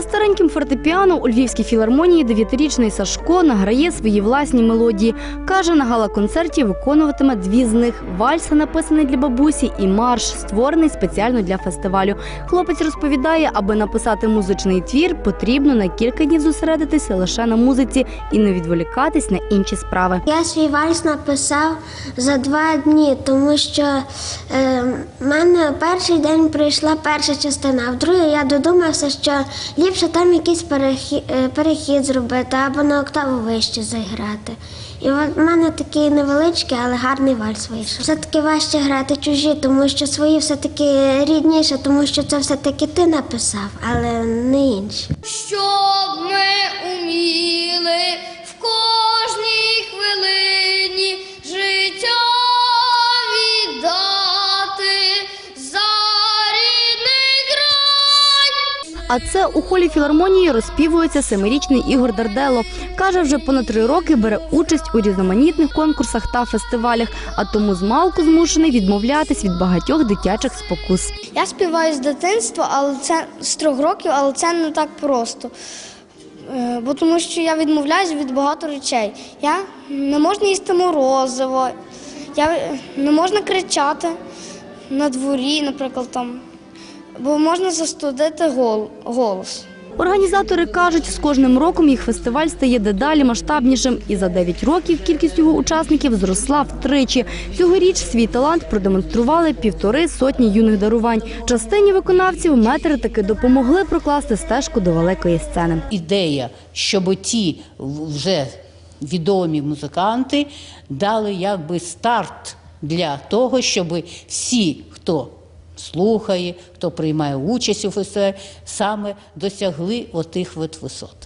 За Нещодавно у Львівській філармонії дев'ятирічний Сашко награє свої власні мелодії. Каже, на гала-концерті виконуватиме дві з них: вальса, написаний для бабусі, і марш, створений спеціально для фестивалю. Хлопець розповідає, аби написати музичний твір, потрібно на кілька днів зосередитися лише на музиці і не відволікатись на інші справи. Я свій вальс написав за два дні, тому що е, мене перший день прийшла перша частина, а в другий я додумався, що ліпше там якийсь перехід, перехід зробити або на октаву вище заграти. І в мене такий невеличкий, але гарний вальс вийшов. Все-таки важче грати чужі, тому що свої все-таки рідніше, тому що це все-таки ти написав, але не інші. щоб ми уміли А це у холі філармонії розпівується семирічний Ігор Дардело. Каже, вже понад три роки бере участь у різноманітних конкурсах та фестивалях, а тому змалку змушений відмовлятись від багатьох дитячих спокус. Я співаю з дитинства, але це з трьох років, але це не так просто. Е, Бо тому що я відмовляюсь від багато речей. Я не можна їсти морозиво, я е, не можна кричати на дворі, наприклад, там, бо можна застудити гол- голос. Організатори кажуть, з кожним роком їх фестиваль стає дедалі масштабнішим, і за 9 років кількість його учасників зросла втричі. Цьогоріч свій талант продемонстрували півтори сотні юних дарувань. Частині виконавців метри таки допомогли прокласти стежку до великої сцени. ідея, щоб ті вже відомі музиканти дали якби старт для того, щоб всі, хто слухає, хто приймає участь у фестивалі, саме досягли отих от висот.